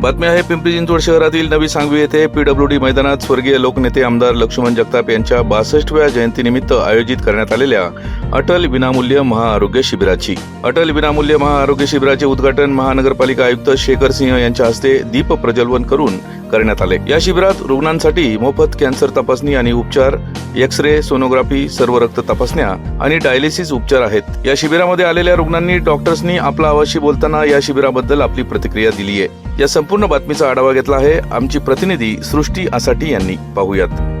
बातमी आहे पिंपरी चिंचवड शहरातील नवी सांगवी येथे पीडब्ल्यूडी मैदानात स्वर्गीय लोकनेते आमदार लक्ष्मण जगताप यांच्या बासष्टव्या जयंतीनिमित्त आयोजित करण्यात आलेल्या अटल विनामूल्य महाआरोग्य शिबिराची. अटल विनामूल्य महाआरोग्य शिबिराचे उद्घाटन महानगरपालिका आयुक्त शेखर सिंह यांच्या हस्ते दीप प्रज्वलन करून करण्यात आले. या शिबिरात रुग्णांसाठी मोफत कॅन्सर तपासणी आणि उपचार एक्स रे सोनोग्राफी सर्व रक्त तपासण्या आणि डायलिसिस उपचार आहेत. या शिबिरामध्ये आलेल्या रुग्णांनी डॉक्टर्सनी आपला आवाशी बोलताना या शिबिराबद्दल आपली प्रतिक्रिया दिली आहे या संपूर्ण बातमीचा आढावा घेतला आहे आमची प्रतिनिधी सृष्टी आसाठी यांनी. पाहूयात.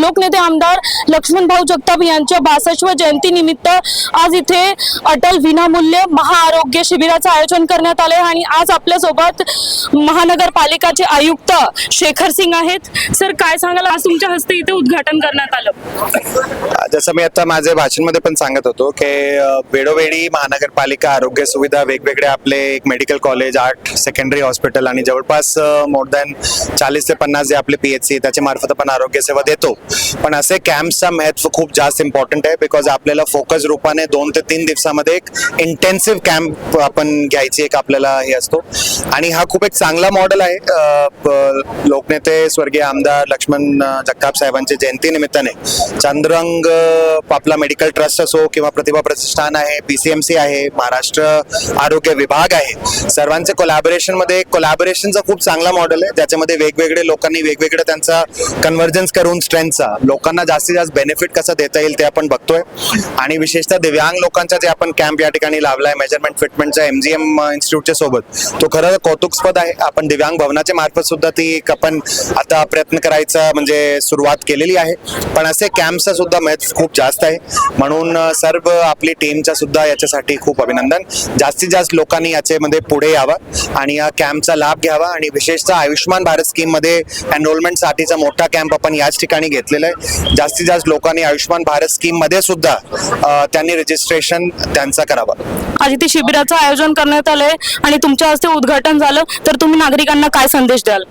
लोकनेते आमदार लक्ष्मणभाऊ जगताप यांच्या बासष्टव्या जयंतीनिमित्त आज इथे अटल विनामूल्य महाआरोग्य शिबिराचं आयोजन करण्यात आलं आणि आज आपल्यासोबत महानगरपालिकाचे आयुक्त शेखर सिंग आहेत. सर काय सांगाल? आज तुमच्या हस्ते इथे उद्घाटन करण्यात आलं. जसं मी आता माझ्या भाषणमध्ये पण सांगत होतो की वेळोवेळी महानगरपालिका आरोग्य सुविधा वेगवेगळे आपले एक medical college art secondary hospital आणि जवळपास मोर दॅन चाळीस ते पन्नास जे आपले पी एच सी त्याच्या मार्फत आपण आरोग्य सेवा देतो. पण असे कॅम्पचा महत्त्व खूप जास्त इम्पॉर्टंट आहे बिकॉज आपल्याला फोकस रूपाने दोन ते तीन दिवसामध्ये एक इंटेन्सिव्ह कॅम्प आपण घ्यायची एक आपल्याला हे असतो. आणि हा खूप एक चांगला मॉडेल आहे. लोकनेते स्वर्गीय आमदार लक्ष्मण जगताप साहेबांच्या जयंतीनिमित्ताने. चंद्रंग आपला मेडिकल ट्रस्ट असो किंवा प्रतिभा प्रतिष्ठान आहे पीसीएमसी आहे महाराष्ट्र आरोग्य विभाग आहे. सर्वांचे कोलॅबोरेशनमध्ये कोलॅबोरेशनचा खूप चांगला मॉडेल आहे. ज्याच्यामध्ये वेगवेगळे लोकांनी वेगवेगळं त्यांचा कन्व्हर्जन्स करून स्ट्रेंथ स्ट्रेंथचा लोकांना जास्तीत जास्त बेनिफिट कसं देता येईल ते आपण बघतोय. आणि विशेषतः दिव्यांग लोकांचा जे आपण कॅम्प या ठिकाणी लावलाय मेजरमेंट फिटमेंटच्या एमजीएम इन्स्टिट्यूटच्या सोबत तो खरं कौतुकस्पद आहे. आपण दिव्यांग भवनाच्या मार्फत सुद्धा ती एक आपण आता प्रयत्न करायचा म्हणजे सुरुवात केलेली आहे. पण असे कॅम्पचा सुद्धा महत्त्व खूप जास्त आहे. म्हणून सर्व आपली टीमचा सुद्धा याच्यासाठी खूप अभिनंदन. जास्तीत जास्त लोकांनी याच्यामध्ये पुढे यावं आणि या कॅम्पचा लाभ घ्यावा. आणि विशेषतः आयुष्यमान भारत स्कीममध्ये एनरोलमेंटसाठीचा मोठा कॅम्प आपण याच ठिकाणी घेतलेला आहे. जास्तीत जास्त लोकांनी आयुष्यमान भारत स्कीममध्ये सुद्धा त्यांनी रजिस्ट्रेशन त्यांचा करावं. आज इथे शिबिराचं आयोजन करण्यात आलंय आणि तुमच्या हस्ते उद्घाटन झालं. तर तुम्ही नागरिकांना काय संदेश द्याल?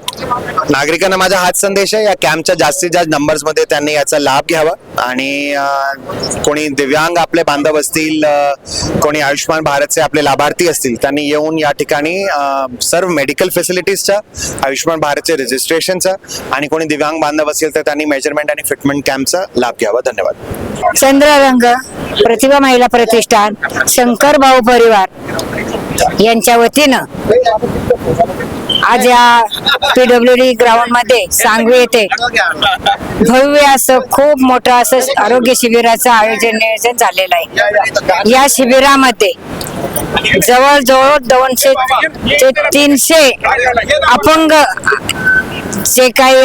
नागरिकांना माझा हाच संदेश आहे. या कॅम्पच्या जास्तीत जास्त नंबर्समध्ये त्यांनी याचा लाभ घ्यावा. आणि कोणी दिव्यांग आपले बांधव असतील कोणी आयुष्यमान भारतचे आपले लाभार्थी असतील त्यांनी येऊन या ठिकाणी सर्व मेडिकल फॅसिलिटीजचा आयुष्यमान भारतचे रजिस्ट्रेशनचा आणि कोणी दिव्यांग बांधव असेल तर त्यांनी मेजरमेंट आणि फिटमेंट कॅम्पचा लाभ घ्यावा. धन्यवाद. चंद्ररंग प्रतिभा महिला प्रतिष्ठान शंकर भाऊ परिवार यांच्या वतीनं आज या पीडब्ल्यू डी ग्राउंडमध्ये सांगवी येथे भव्य असं खूप मोठं असं आरोग्य शिबिराचं आयोजन नियोजन झालेलं आहे. या शिबिरामध्ये जवळजवळ दोनशे ते तीनशे अपंग जे काही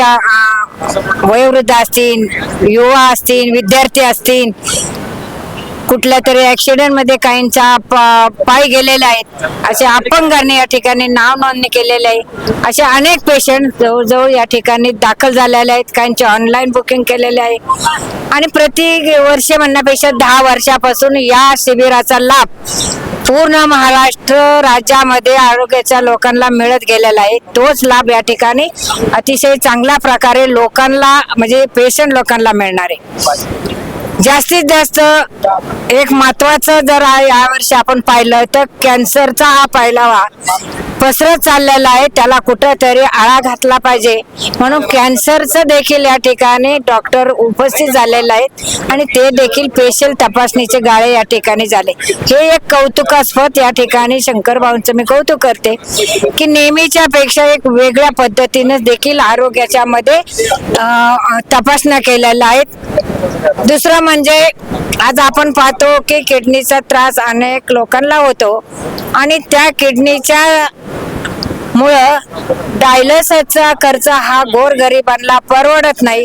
वयोवृद्ध असतील युवा असतील विद्यार्थी असतील कुठल्या तरी ऍक्सिडेंटमध्ये काहींचा प- पाय गेलेला आहेत. असे अपंगांनी या ठिकाणी नाव नोंदणी केलेले आहे. असे अनेक पेशंट जवळजवळ या ठिकाणी दाखल झालेले आहेत. काहींचे ऑनलाईन बुकिंग केलेले आहे. आणि प्रति वर्ष म्हणण्यापेक्षा दहा वर्षापासून या शिबिराचा लाभ पूर्ण महाराष्ट्र राज्यामध्ये आरोग्याच्या लोकांना मिळत गेलेला आहे. तोच लाभ या ठिकाणी अतिशय चांगल्या प्रकारे लोकांना म्हणजे पेशंट लोकांना मिळणार आहे. जास्तीत जास्त एक महत्वाचं जर या यावर्षी आपण पाहिलं तर कॅन्सरचा हा पहिला पसरत चाललेला आहे. त्याला कुठंतरी आळा घातला पाहिजे. म्हणून कॅन्सरचं देखील या ठिकाणी डॉक्टर उपस्थित झालेले आहेत. आणि ते देखील स्पेशल तपासणीचे गाळे या ठिकाणी झाले. हे एक कौतुकास्पद या ठिकाणी शंकर भाऊंचं मी कौतुक करते की नेहमीच्या पेक्षा एक वेगळ्या पद्धतीने देखील आरोग्याच्या मध्ये तपासण्या केलेल्या आहेत. दुसरं म्हणजे आज आपण पाहतो की किडनीचा त्रास अनेक लोकांना होतो. आणि त्या किडनीच्या मुळं डायलसचा खर्च हा गोरगरिबांना परवडत नाही.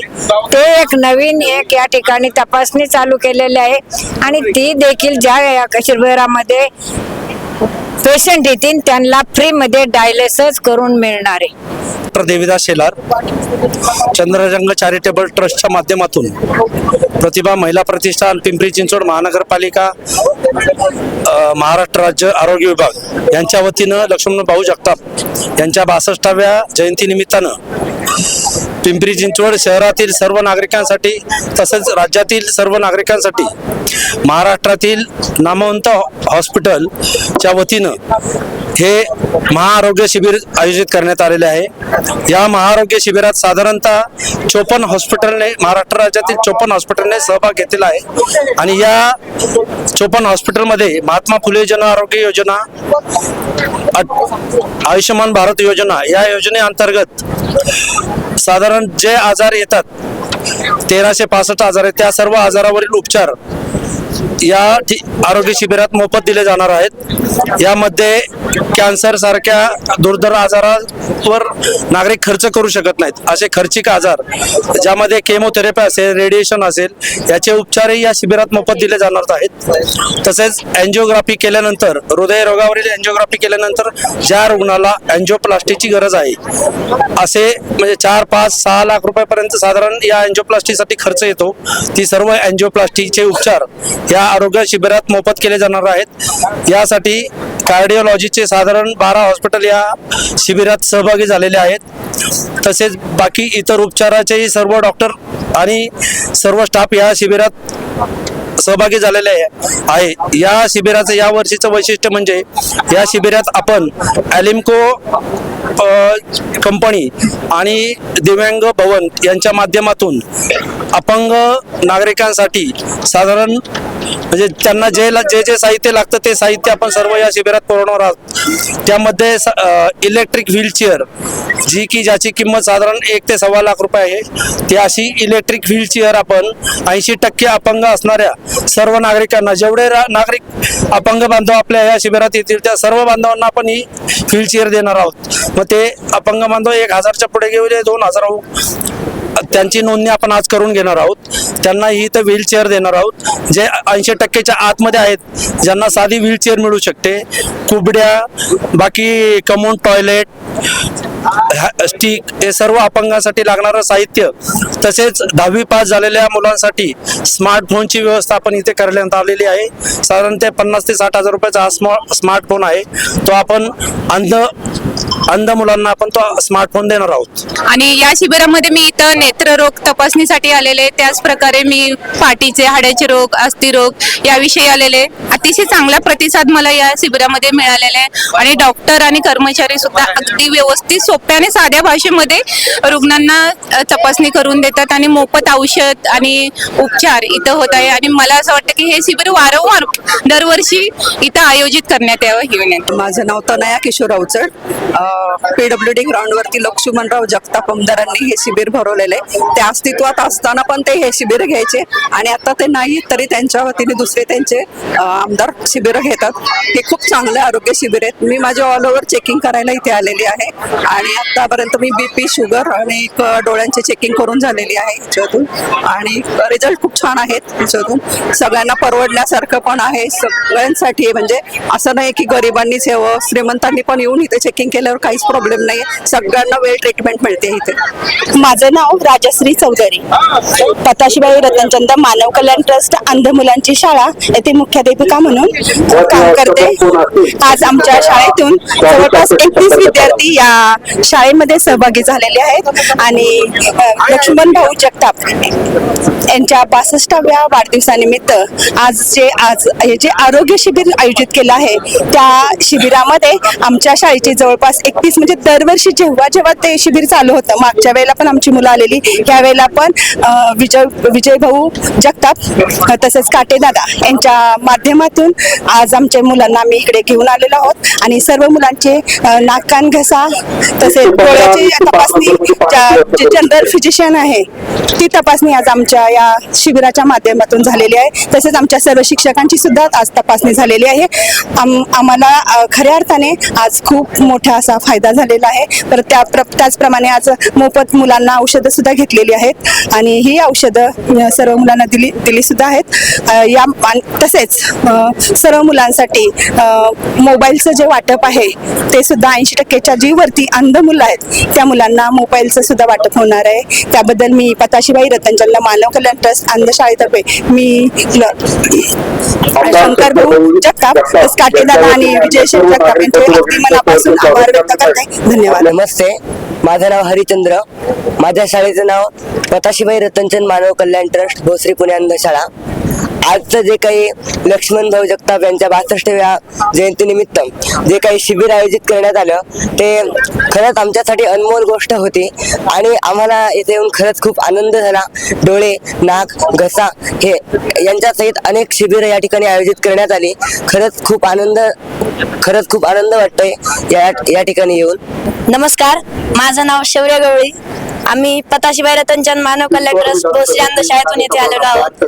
ते एक नवीन एक या ठिकाणी तपासणी चालू केलेली आहे आणि ती देखील ज्या या शिबिरामध्ये पेशंट येतील त्यांना फ्रीमध्ये डायलिसिस करून मिळणार आहे. देविदास शेलार चंद्ररंग चॅरिटेबल ट्रस्टच्या माध्यमातून. प्रतिभा महिला प्रतिष्ठान पिंपरी चिंचवड महानगरपालिका महाराष्ट्र राज्य आरोग्य विभाग यांच्या वतीनं लक्ष्मण भाऊ जगताप यांच्या बासष्टाव्या जयंतीनिमित्तानं पिंपरी चिंचवड शहरातील सर्व नागरिकांसाठी तसेच राज्यातील सर्व नागरिकांसाठी महाराष्ट्रातील नामवंत हॉस्पिटलच्या वतीनं हे महाआरोग्य शिबिर आयोजित करण्यात आलेले आहे. या महाआरोग्य शिबिरात साधारणतः चोपन्न हॉस्पिटलने महाराष्ट्र राज्यातील चोपन्न सर्वांनी सहभाग घेतलेला आहे. आणि या चोपन्न हॉस्पिटलमध्ये महात्मा फुले जन आरोग्य योजना आयुष्यमान भारत योजना या योजनेअंतर्गत साधारण जे आजार येतात तेराशे पासष्ट आजार आहेत. त्या सर्व आजारावरील उपचार या ठि- आरोग्य शिबिरात मोफत दिले जाणार आहेत. यामध्ये कॅन्सर सारख्या दुर्धर आजारावर नागरिक खर्च करू शकत नाहीत. असे खर्चिक आजार ज्यामध्ये केमोथेरपी असेल रेडिएशन असेल याचे उपचारही या शिबिरात मोफत दिले जाणार आहेत. तसेच अँजिओग्राफी केल्यानंतर हृदयरोगावरील अँजिओग्राफी केल्यानंतर ज्या रुग्णाला अँजिओप्लास्टीची गरज आहे असे म्हणजे चार पाच सहा लाख रुपयापर्यंत साधारण या अँजिओप्लास्टीसाठी खर्च येतो. ती सर्व अँजिओप्लास्टीचे उपचार या आरोग्य शिबिरात मोफत केले जाणार आहेत. यासाठी कार्डिओलॉजीचे साधारण बारा हॉस्पिटल या शिबिरात सहभागी झालेले आहेत. तसेच बाकी इतर उपचाराचेही सर्व डॉक्टर आणि सर्व स्टाफ या शिबिरात सहभागी झालेले आहे. आहे या शिबिराचं या वर्षीचं वैशिष्ट्य म्हणजे या शिबिरात आपण ॲलिम्को कंपनी आणि दिव्यांग भवन यांच्या माध्यमातून अपंग नागरिकांसाठी साधारण म्हणजे त्यांना जे ला- जे जे साहित्य लागतं ते साहित्य आपण सर्व या शिबिरात पुरवणार आहोत. त्यामध्ये इलेक्ट्रिक व्हीलचेअर जी की ज्याची किंमत साधारण एक ते सव्वा लाख रुपये आहे. ती अशी इलेक्ट्रिक व्हीलचेअर आपण ऐंशी टक्के अपंग असणाऱ्या सर्व नागरिकांना जेवढे रा- नागरिक अपंग बांधव आपल्या या शिबिरात येतील त्या सर्व बांधवांना आपण ही व्हीलचेअर देणार आहोत. मग ते अपंग बांधव एक हजारच्या पुढे घेऊ दे दोन हजार त्यांची नोंदणी आपण आज करून घेणार आहोत. त्यांना ही तर व्हीलचेअर देणार आहोत. जे ऐंशी टक्केच्या आतमध्ये आहेत ज्यांना साधी व्हीलचेअर मिळू शकते. कुबड्या बाकी कमोन टॉयलेट स्टिक हे सर्व अपंगांसाठी लागणारं साहित्य तसेच दहावी पास झालेल्या मुलांसाठी स्मार्टफोनची व्यवस्था आपण इथे करण्यात आलेली आहे. साधारण ते पन्नास ते साठ हजार रुपयाचा हा स्मा स्मार्टफोन आहे. तो आपण अंध अंध मुलांना आपण तो स्मार्टफोन देणार आहोत. आणि या शिबिरामध्ये मी इथं नेत्ररोग तपासणीसाठी आलेले त्याच प्रकारे मी पाठीचे हाड्याचे रोग अस्थिरोग याविषयी आलेले. अतिशय चांगला प्रतिसाद मला या शिबिरामध्ये मिळालेला आहे. आणि डॉक्टर आणि कर्मचारी सुद्धा अगदी व्यवस्थित सोप्या आणि साध्या भाषेमध्ये रुग्णांना तपासणी करून देतात आणि मोफत औषध आणि उपचार इथं होत आहे. आणि मला असं वाटतं की हे शिबिर वारंवार दरवर्षी इथं आयोजित करण्यात यावं ही विनंती. माझं नाव तनया किशोर अवचड. पीडब्ल्यू डी ग्राउंडवरती लक्ष्मणराव जगताप आमदारांनी हे शिबिर भरवलेलं आहे. ते अस्तित्वात असताना पण ते हे शिबिर घ्यायचे आणि आता ते नाही तरी त्यांच्या वतीने दुसरे त्यांचे आमदार शिबिर घेतात. हे खूप चांगले आरोग्य शिबिर आहेत मी माझे ऑल ओव्हर चेकिंग करायला इथे आलेली आहे. आणि आतापर्यंत मी बीपी शुगर आणि डोळ्यांचे डोळ्यांची चेकिंग करून झालेली आहे याच्यातून. आणि रिझल्ट खूप छान आहेत याच्यातून. सगळ्यांना परवडण्यासारखं पण आहे. सगळ्यांसाठी म्हणजे असं नाही की गरिबांनीच यावं श्रीमंतांनी पण येऊन इथे चेकिंग केल्यावर काहीच प्रॉब्लेम नाही सगळ्यांना वेळ ट्रीटमेंट मिळते इथे. माझं नाव राजश्री चौधरी. पताशीबाई रतनचंद मानव कल्याण ट्रस्ट अंध मुलांची शाळा येथे मुख्याध्यापिका म्हणून काम करते. आज आमच्या शाळेतून जवळपास एकवीस विद्यार्थी या शाळेमध्ये सहभागी झालेले आहेत. आणि लक्ष्मण भाऊ जगताप यांच्या बासष्टाव्या वाढदिवसानिमित्त आज जे आज हे जे आरोग्य शिबिर आयोजित केलं आहे त्या शिबिरामध्ये आमच्या शाळेची जवळपास एक एकतीस म्हणजे दरवर्षी जेव्हा जेव्हा ते शिबिर चालू होतं मागच्या वेळेला पण आमची मुलं आलेली यावेळेला पण विजय विजय भाऊ जगताप तसेच काटेदादा यांच्या माध्यमातून आज आमच्या मुलांना आम्ही इकडे घेऊन आलेलो आहोत. आणि सर्व मुलांचे अ, नाक कान घसा तसेच डोळ्याची तपासणी जे जनरल फिजिशियन आहे ती तपासणी आज आमच्या या शिबिराच्या माध्यमातून झालेली आहे. तसेच आमच्या सर्व शिक्षकांची सुद्धा आज तपासणी झालेली आहे. आम- आम्हाला खऱ्या अर्थाने आज खूप मोठा असा फायदा झालेला आहे. तर त्या प्र- त्याचप्रमाणे आज मोफत मुलांना औषधं सुद्धा घेतलेली आहेत. आणि ही औषधं सर्व मुलांना दिली दिली सुद्धा आहेत. या तसेच सर्व मुलांसाठी मोबाईलचं जे वाटप आहे ते सुद्धा ऐंशी टक्केच्या जी वरती अंध मुलं आहेत त्या मुलांना मोबाईलचं सुद्धा वाटप होणार आहे. त्याबद्दल मी पताशीबाई रतनचंद मानव कल्याण ट्रस्ट अंधशाळेतर्फे मी शंकर भाऊ जगताप काटेदादा आणि विजयशेठ जगताप यांचे अगदी मनापासून आभार व्यक्त करते धन्यवाद. नमस्ते. माझं नाव हरिचंद्र. माझ्या शाळेचं नाव पताशीबाई रतनचंद मानव कल्याण ट्रस्ट भोसरी पुणे अंधशाळा. आजचं जे काही लक्ष्मण भाऊ जगताप यांच्या बासष्टव्या जयंतीनिमित्त जे काही शिबिर आयोजित करण्यात आलं ते खरंच आमच्यासाठी अनमोल गोष्ट होती आणि आम्हाला इथे येऊन खरंच खूप आनंद झाला. डोळे नाक घसा हे यांच्यासहित अनेक शिबिरं या ठिकाणी आयोजित करण्यात आली. खरंच खूप आनंद खरंच खूप आनंद वाटतोय या या ठिकाणी येऊन. नमस्कार माझं नाव शौर्य गवळी. आम्ही पताशीबाई रतनचंद मानव कल्याण ट्रस्ट भोसरी अंधशाळेतून येथे आलेलो आहोत.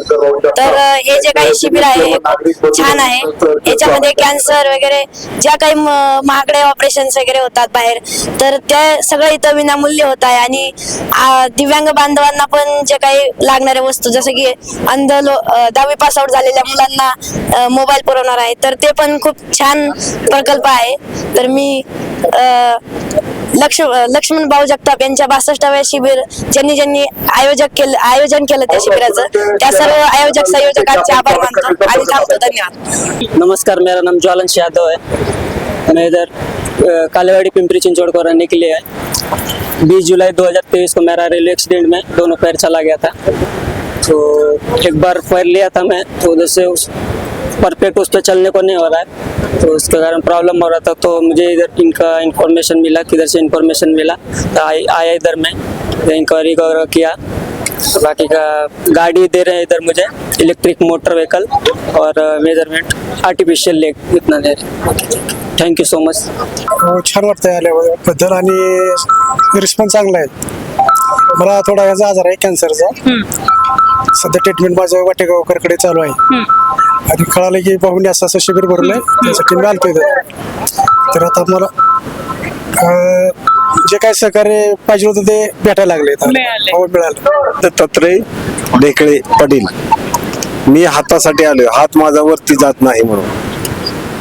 तर हे जे काही शिबिर आहे हे खूप छान आहे. याच्यामध्ये कॅन्सर वगैरे ज्या काही महागडे ऑपरेशन्स वगैरे होतात बाहेर तर ते सगळं इथं विनामूल्य होत आहे. आणि दिव्यांग बांधवांना पण जे काही लागणाऱ्या वस्तू जसं की अंध लो दहावी पास आउट झालेल्या मुलांना मोबाईल पुरवणार आहे तर ते पण खूप छान प्रकल्प आहे. तर मी लक्ष लक्ष्मण भाऊ जगताप यांच्या बासष्टाव्या शिबिर ज्यांनी ज्यांनी आयोजक केलं आयोजन केलं त्या शिबिराचं त्या सर्व आयोजक संयोजकांचे आभार मानतो आणि थांबतो. धन्यवाद. नमस्कार मेरा नाम ज्वालंश यादव है. मैं इधर कालेवाड़ी पिंपरी चिंचोड़ को रहने के लिए है। बीस जुलाई 2023 को मेरा रेलवे एक्सीडेंट में दोनों पैर चला गया था। तो एक बार पैर लिया था मैं तो उधर से उस परफेक्ट उस पर चलने को नहीं हो रहा है। तो उसके कारण प्रॉब्लम हो रहा था तो मुझे इधर इनका इंफॉर्मेशन मिला, किधर से इंफॉर्मेशन मिला तो आया इधर मैं इंक्वायरी वगैरह किया तो बाकी का गाड़ी दे रहे हैं इधर मुझे इलेक्ट्रिक मोटर व्हीकल और मेज़रमेंट आर्टिफिशियल लेग इतना दे रहे थँक्यू सो मच छान वाटतंय आल्याबद्दल. आणि रिस्पॉन्स चांगला आहे. मला थोडा याचा आजार आहे कॅन्सरचा. सध्या ट्रीटमेंट माझं वाटेगावकरकडे चालू आहे. आणि कळालं की भाऊनी असं असं शिबिर भरलंय त्यासाठी मी आलतो इथं. तर आता मला अं, जे काय सहकार्य पाहिजे होतं ते भेटायला लागले हो मिळालं. दत्तात्रय ढेकळे पाटील. मी हातासाठी आलोय. हात माझा वरती जात नाही म्हणून.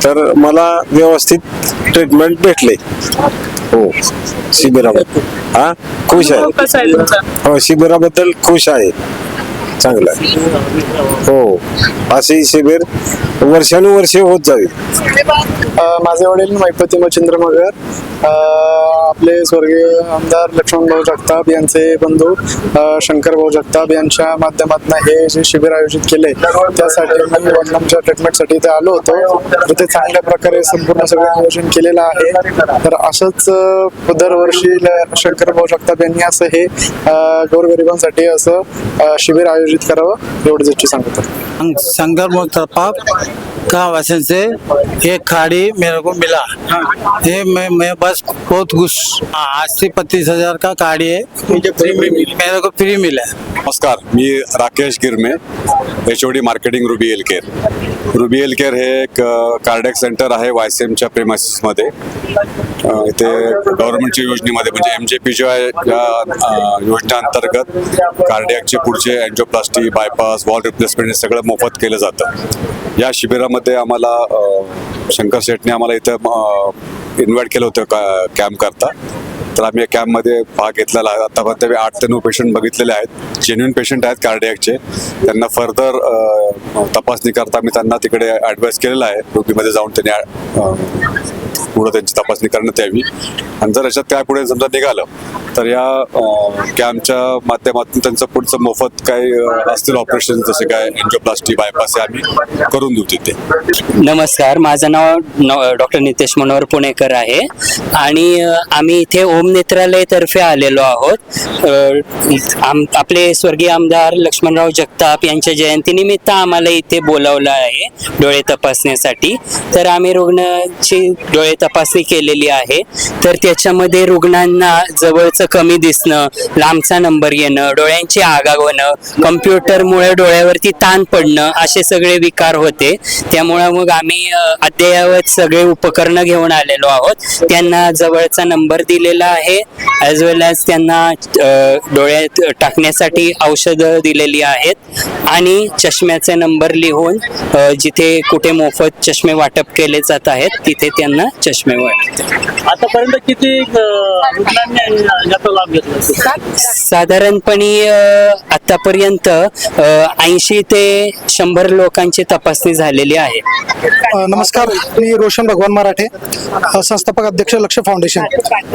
तर मला व्यवस्थित ट्रीटमेंट भेटले. हो शिबिराबद्दल. हा? खुश आहे. हो शिबिराबद्दल खुश आहे. चांगलं आहे. हो. असे शिबिर वर्षानुवर्षे होत जावी माझे वडील मैपती मच्छिंद्र मगर आपले स्वर्गीय आमदार लक्ष्मण भाऊ जगताप यांचे बंधू शंकर भाऊ जगताप यांच्या माध्यमातून हे जे शिबिर आयोजित केले त्यासाठी मी वडिलांच्या ट्रीटमेंटसाठी इथे आलो होतो. तिथे चांगल्या प्रकारे संपूर्ण सगळं आयोजन केलेलं आहे. तर असंच दरवर्षी शंकर भाऊ जगताप यांनी असं हे गोरगरिबांसाठी असं शिबिर आयोजित आयोजित करावं एवढंच इच्छा सांगतो. शंकर मुस्तफा का वसन से एक खाड़ी मेरे को मिला. ये मैं मैं बस बहुत खुश अस्सी पच्चीस हजार का गाड़ी है मुझे फ्री में मिली मेरे को फ्री मिला. नमस्कार मी Rakesh Girme H O D marketing Ruby Alicare Ruby Alicare हे एक कार्डियक सेंटर आहे वाय सी एमच्या प्रेमासिसमध्ये अ, इथे गव्हर्नमेंटच्या योजनेमध्ये म्हणजे M J P G I या अ, योजनेअंतर्गत कार्डियकचे पुढचे अँजिओप्लास्टी बायपास वॉल रिप्लेसमेंट हे सगळं मोफत केलं जातं. या शिबिरामध्ये आम्हाला शंकर शेटने आम्हाला इथं इन्व्हाइट केलं होतं का कॅम्प करता. तर आम्ही या कॅम्पमध्ये भाग घेतलेला आहे. आतापर्यंत मी आठ ते नऊ पेशंट बघितलेले आहेत. जेन्युन पेशंट आहेत कार्डियकचे त्यांना फर्दर तपासणी करता मी त्यांना तिकडे ॲडवाईस केलेला आहे. रोगीमध्ये जाऊन त्यांनी पूर्ण त्यांची तपासणी करण्यात यावी. आणि जर याच्यात काय पुढे समजा निघालं तर या कॅम्पच्या माध्यमातून त्यांचं पुढचं मोफत काही असतील ऑपरेशन जसे काय एन्जिओप्लास्टी बायपास हे आम्ही करून देऊ तिथे. नमस्कार माझं नाव डॉक्टर नितेश मनोहर पुणेकर आहे. आणि आम्ही इथे ओम नेत्रालय तर्फे आलेलो आहोत. आपले स्वर्गीय आमदार लक्ष्मणराव जगताप यांच्या जयंतीनिमित्त आम्हाला इथे बोलावलं आहे डोळे तपासण्यासाठी. तर आम्ही रुग्णाची डोळे तपासणी केलेली आहे. तर त्याच्यामध्ये रुग्णांना जवळचं कमी दिसणं लांबचा नंबर येणं डोळ्यांची आगाग होणं कम्प्युटरमुळे डोळ्यावरती ताण पडणं असे सगळे विकार होते. त्यामुळं मग आम्ही अद्ययावत सगळे उपकरणं घेऊन आलेलो आहोत. त्यांना जवळचा नंबर दिलेला आहे ॲज वेल ॲज त्यांना डोळ्यात टाकण्यासाठी औषधं दिलेली आहेत. आणि चष्म्याचे नंबर लिहून जिथे कुठे मोफत चष्मे वाटप केले जात आहेत तिथे त्यांना चष्मे वाटतात आतापर्यंत किती रुग्णांनी याचा लाभ घेतला साधारणपणे आतापर्यंत ऐंशी ते शंभर लोकांची तपासणी झालेली आहे. नमस्कार मी रोशन भगवान मराठे संस्थापक अध्यक्ष लक्ष फाउंडेशन.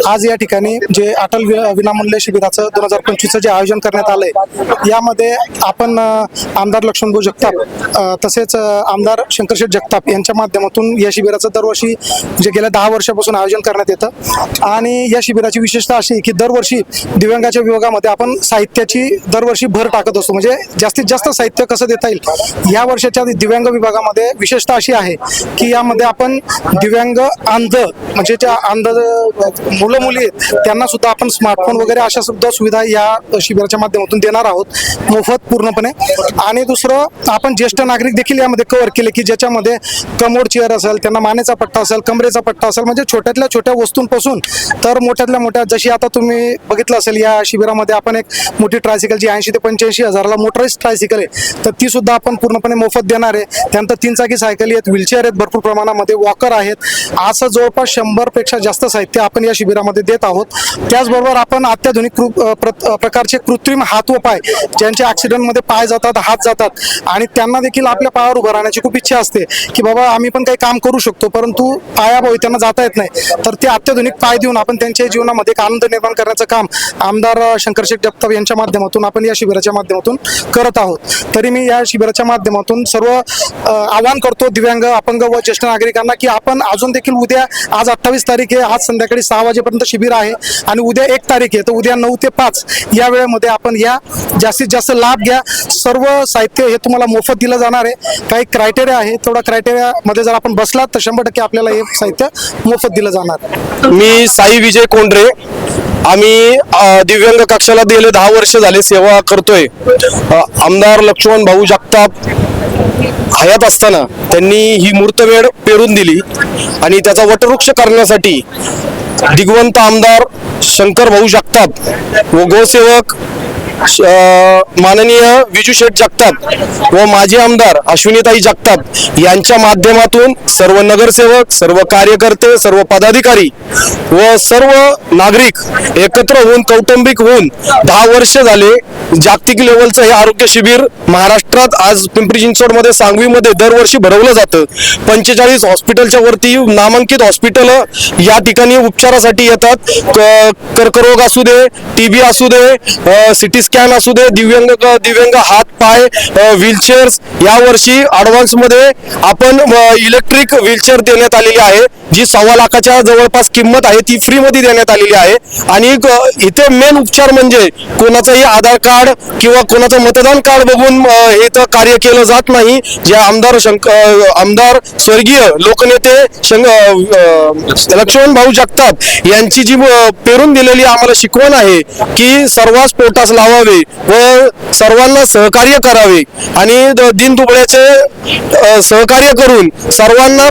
आज या ठिकाणी जे अटल विनामूल्य शिबिराचं दोन हजार पंचवीसचं जे आयोजन करण्यात आलंय यामध्ये आपण आमदार लक्ष्मणभाऊ जगताप तसेच आमदार शंकरशेठ जगताप यांच्या माध्यमातून या शिबिराचं दरवर्षी जे गेल्या दहा वर्षापासून आयोजन करण्यात येतं. आणि या शिबिराची विशेषता अशी की दरवर्षी दिव्यांगाच्या विभागामध्ये आपण साहित्याची दरवर्षी भर टाकत असतो. म्हणजे जास्तीत जास्त साहित्य कसं देता येईल? या वर्षाच्या दिव्यांग विभागामध्ये विशेषता अशी आहे की यामध्ये आपण दिव्यांग अंध म्हणजे ज्या अंध मुलं मुली आहेत त्यांना सुद्धा आपण स्मार्टफोन वगैरे अशा सुद्धा सुविधा या शिबिराच्या माध्यमातून देणार आहोत मोफत पूर्णपणे. आणि दुसरं आपण ज्येष्ठ नागरिक देखील यामध्ये कव्हर केले की ज्याच्यामध्ये कमोड चेअर असेल त्यांना मानेचा पट्टा असेल कमरेचा पट्टा असेल म्हणजे छोट्यातल्या छोट्या वस्तूंपासून तर मोठ्यातल्या मोठ्या जशी आता तुम्ही बघितलं असेल या शिबिरामध्ये आपण एक मोठी ट्रायसिकल जी ऐंशी ते पंच्याऐंशी हजाराला मोटराईज ट्रायसिकल आहे तर ती सुद्धा आपण पूर्णपणे मोफत देणार आहे. त्यानंतर तीन चाकी सायकली आहेत व्हीलचेअर आहेत भरपूर प्रमाणामध्ये वॉकर आहेत. असं जवळपास शंभरपेक्षा जास्त साहित्य आपण या शिबिरामध्ये देत आहोत. त्याचबरोबर आपण अत्याधुनिक कृ- प्र- प्रकारचे कृत्रिम हात व पाय ज्यांचे ॲक्सिडेंटमध्ये पाय जातात हात जातात आणि त्यांना देखील आपल्या पायावर उभं राहण्याची खूप इच्छा असते की बाबा आम्ही पण काही काम करू शकतो परंतु पायाभोई त्यांना जाता येत नाही. तर ते अत्याधुनिक पाय देऊन आपण त्यांच्या जीवनामध्ये एक आनंद निर्माण करण्याचं काम आमदार शंकर शंकरशेठ जगताप यांच्या माध्यमातून आपण या शिबिराच्या माध्यमातून करत आहोत. तरी मी या शिबिराच्या माध्यमातून सर्व आवाहन करतो दिव्यांग अपंग व ज्येष्ठ नागरिकांना की आपण अजून देखील उद्या आज अठ्ठावीस तारीख आहे आज संध्याकाळी सहा वाजेपर्यंत शिबिर आहे आणि उद्या एक तारीख आहे. तर उद्या नऊ ते पाच या वेळेमध्ये आपण या जास्तीत जास्त लाभ घ्या. सर्व साहित्य हे तुम्हाला मोफत दिलं जाणार आहे. काही क्रायटेरिया आहे थोडा क्रायटेरियामध्ये जर आपण बसलात तर शंभर टक्के आपल्याला हे साहित्य मोफत दिलं जाणार. मी साई विजय कोंडरे. आम्ही दिव्यांग कक्षाला गेले दहा वर्ष झाले सेवा करतोय. आमदार लक्ष्मण भाऊ जगताप हयात असताना त्यांनी ही मूर्तवेळ पेरून दिली आणि त्याचा वटवृक्ष करण्यासाठी दिगवंत आमदार शंकर भाऊ जगताप व गोसेवक माननीय विजू शेठ जगताप व माजी आमदार अश्विनीताई जगताप यांच्या माध्यमातून सर्व नगरसेवक सर्व कार्यकर्ते सर्व पदाधिकारी व सर्व नागरिक एकत्र होऊन कौटुंबिक होऊन दहा वर्ष झाले जागतिक लेवलचं हे आरोग्य शिबिर महाराष्ट्रात आज पिंपरी चिंचवडमध्ये सांगवीमध्ये दरवर्षी भरवलं जातं. पंचेचाळीस हॉस्पिटलच्या वरती नामांकित हॉस्पिटल या ठिकाणी उपचारासाठी येतात. क- कर्करोग असू दे टीबी असू दे सिटी स्कॅन असू दे दिव्यांग दिव्यांग हात पाय व्हीलचेअर्स या वर्षी मध्ये आपण इलेक्ट्रिक व्हीलचेअर देण्यात आलेली आहे जी सव्वा लाखाच्या जवळपास किंमत आहे ती फ्री मध्ये देण्यात आलेली आहे. आणि इथे मेन उपचार म्हणजे कोणाचंही आधार कार्ड किंवा कोणाचं मतदान कार्ड बघून हे तर कार्य केलं जात नाही. जे आमदार शंक आमदार स्वर्गीय लोकनेते शं- लक्ष्मण भाऊ जगताप यांची जी पेरून दिलेली आम्हाला शिकवण आहे की सर्वांच पोटास लावावे व सर्वांना सहकार्य करावे आणि दिन दुबळ्याचे सहकार्य करून सर्वांना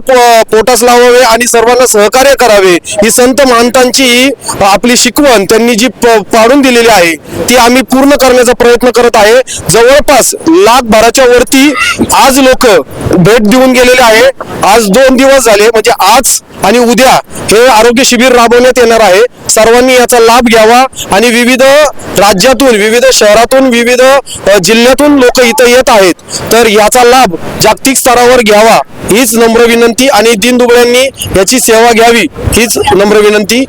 पोटास लावावे आणि सर्वांना सहकार्य करावे ही संत महंतांची आपली शिकवण त्यांनी जी पाडून दिलेली आहे ती आम्ही पूर्ण करण्याचा प्रयत्न करत आहे. जवळपास लाख भराच्या वरती आज लोक भेट देऊन गेलेले आहे. आज दोन दिवस झाले म्हणजे आज आणि उद्या हे आरोग्य शिबिर राबवण्यात येणार आहे. सर्वांनी याचा लाभ घ्यावा आणि विविध राज्यातून विविध शहरातून विविध जिल्ह्यातून लोक इथं येत आहेत. तर याचा लाभ जागतिक स्तरावर घ्यावा हीच नम्र विनंती आणि दिनदुबळ्यांनी याची सेवा घ्यावी हीच नम्र विनंती.